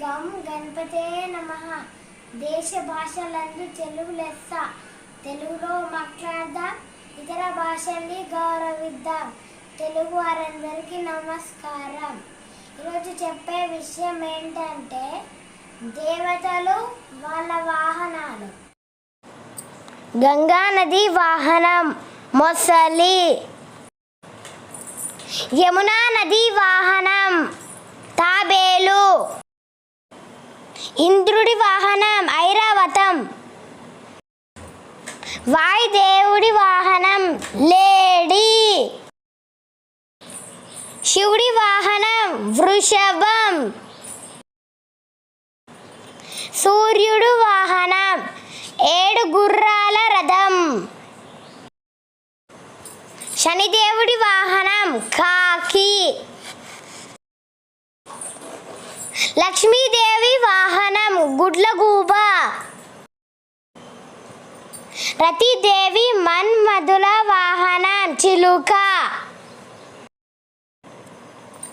గం గణపతే నమ. దేశ భాషలందు తెలుగు లెస్స. తెలుగులో మాట్లాడదాం ఇతర భాషల్ని గౌరవిద్దాం. తెలుగు వారందరికీ నమస్కారం. ఈరోజు చెప్పే విషయం ఏంటంటే దేవతలు వాళ్ళ వాహనాలు. గంగా నది వాహనం మొసలి. యమునా నది వాహనం. ఇంద్రుడి వాహనం ఐరావతం. వాయుదేవుడి వాహనం లేడి. శివుడి వాహనం వృషభం. సూర్యుడు వాహనం ఏడు గుర్రాల రథం. శనిదేవుడి వాహనం కాకి. లక్ష్మీదేవి వాహనం గుడ్లగూబ. రతిదేవి మన్మధుల వాహనం చిలుక.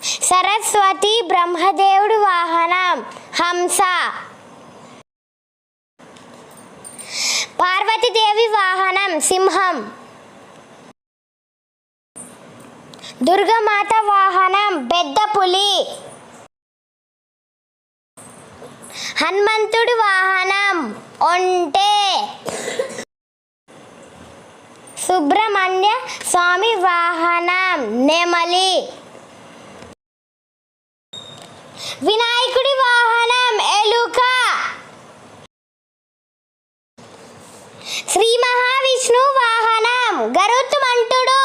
సరస్వతి బ్రహ్మదేవుడు వాహనం హంస. పార్వతీదేవి వాహనం సింహం. దుర్గమాత వాహనం హనుమంతుడి వాహనం ఒంటే సుబ్రహ్మణ్య స్వామి వాహనం నెమలి. వినాయకుడి వాహనం ఎలుక. శ్రీ మహావిష్ణు వాహనం గరుత్మంతుడు.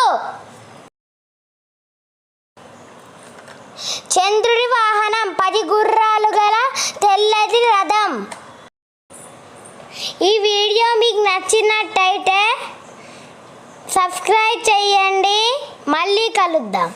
చంద్రుడి వాహనం పది గుర్ర నచ్చినట్టయితే సబ్స్క్రైబ్ చేయండి. మళ్ళీ కలుద్దాం.